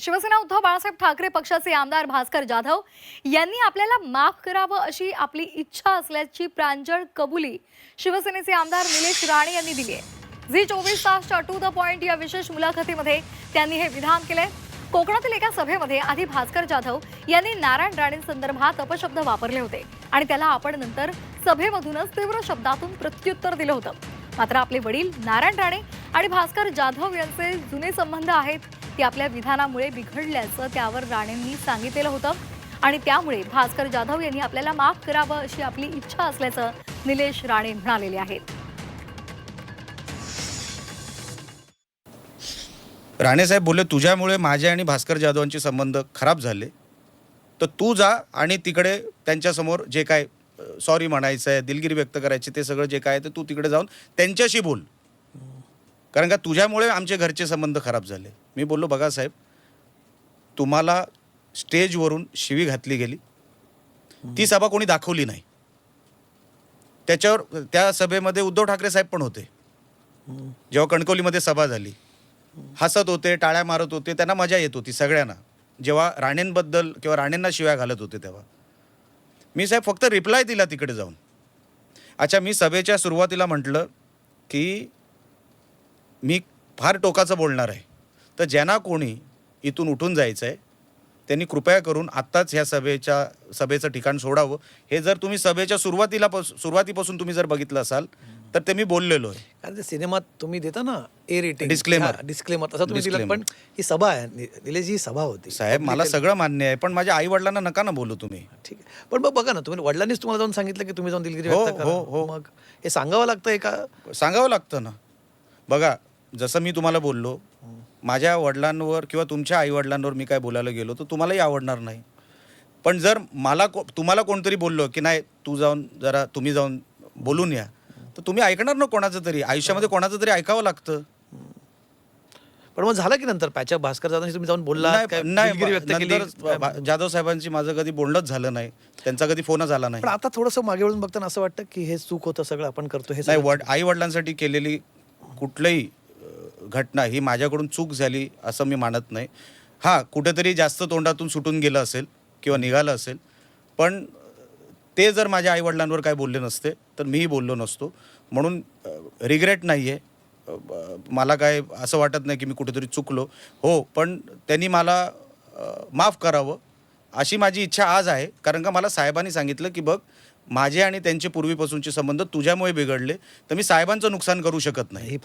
शिवसेना उद्धव बाळासाहेब ठाकरे पक्षाचे आमदार भास्कर जाधव यांनी आपल्याला माफ करावं अशी आपली इच्छा असल्याची प्रांजळ कबुली शिवसेनेचे आमदार निलेश राणे यांनी दिली आहे. झी चोवीस तासच्या टू द पॉइंट या विशेष मुलाखतीमध्ये त्यांनी हे विधान केलंय. कोकणातील एका सभेमध्ये आधी भास्कर जाधव यांनी नारायण राणेंसंदर्भात अपशब्द वापरले होते आणि त्याला आपण नंतर सभेमधूनच तीव्र शब्दातून प्रत्युत्तर दिलं होतं. मात्र आपले वडील नारायण राणे आणि भास्कर जाधव यांचे जुने संबंध आहेत ते आपल्या विधानामुळे बिघडल्याचं त्यावर राणेंनी सांगितलेलं होतं. आणि त्यामुळे भास्कर जाधव यांनी आपल्याला माफ करावं अशी आपली इच्छा असल्याचं निलेश राणे म्हणालेले आहेत. राणेसाहेब बोलले तुझ्यामुळे माझे आणि भास्कर जाधवांचे संबंध खराब झाले. तर तू जा आणि तिकडे त्यांच्यासमोर जे काय सॉरी म्हणायचं आहे दिलगिरी व्यक्त करायची ते सगळं जे काय तर ते तू तिकडे जाऊन त्यांच्याशी बोल. कारण का तुझ्यामुळे आमचे घरचे संबंध खराब झाले. मी बोललो बघा साहेब तुम्हाला स्टेजवरून शिवी घातली गेली. ती सभा कोणी दाखवली नाही. त्याच्यावर त्या सभेमध्ये उद्धव ठाकरे साहेब पण होते. जेव्हा कणकवलीमध्ये सभा झाली. हसत होते टाळ्या मारत होते त्यांना मजा येत होती सगळ्यांना. जेव्हा राणेंबद्दल किंवा राणेंना शिव्या घालत होते तेव्हा. मी साहेब फक्त रिप्लाय दिला तिकडे जाऊन. अच्छा मी सभेच्या सुरुवातीला म्हटलं की मी फार टोकाचं बोलणार आहे. तर ज्यांना कोणी इथून उठून जायचं आहे त्यांनी कृपया करून आत्ताच ह्या सभेच्या सभेचं ठिकाण सोडावं. हे जर तुम्ही सभेच्या सुरुवातीला पास- सुरुवातीपासून तुम्ही जर बघितलं असाल तर ते मी बोललेलो आहे. कारण ते सिनेमात तुम्ही देता ना ए रेटिंग. Disclaimer. डिस्क्लेमर तसं तुम्ही दिलं Disclaimer. पण ही सभा आहे. नि- निलेशजी ही सभा होती. साहेब मला सगळं मान्य आहे पण माझ्या आई वडिलांना नका ना बोलू तुम्ही. ठीक आहे. पण मग बघा ना तुम्ही वडिलांनीच तुम्हाला जाऊन सांगितलं की तुम्ही जाऊन दिलगिरी हो, व्यक्त हो, हो. मग हे सांगावं लागतं एका सांगावं लागतं ना. बघा जसं मी तुम्हाला बोललो माझ्या वडिलांवर किंवा तुमच्या आई वडिलांवर मी काय बोलायला गेलो तर तुम्हालाही आवडणार नाही. पण जर मला को तुम्हाला कोणतरी बोललो की नाही तू जाऊन जरा तुम्ही जाऊन बोलून या. तर तुम्ही ऐकणार ना कोणाचं तरी? आयुष्यामध्ये कोणाचं तरी ऐकावं लागतं. पण मग झालं की नंतर? पॅचा भास्कर जाधव तुम्ही जाऊन बोलला नाही जाधव साहेबांची माझं कधी बोलणंच झालं नाही. त्यांचा कधी फोनच आला नाही. पण आता थोडंसं मागे वळून बघताना असं वाटतं की हे चूक होतं सगळं आपण करतो हे नाही आई वडिलांसाठी केलेली कुठलंही घटना ही माझ्याकडून चूक झाली असं मी मानत नाही. हां कुठेतरी जास्त तोंडातून सुटून गेलं असेल किंवा निघालं असेल पण ते जर माझ्या आईवडिलांवर काय बोलले नसते तर मीही बोललो नसतो. म्हणून रिग्रेट नाही आहे मला काय असं वाटत नाही की मी कुठेतरी चुकलो. हो पण त्यांनी मला माफ करावं अशी माझी इच्छा आज आहे. कारण का मला साहेबांनी सांगितलं की बघ माझे आणि त्यांचे पूर्वीपासूनचे संबंध तुझ्यामुळे बिघडले तर मी साहेबांचं नुकसान करू शकत नाही.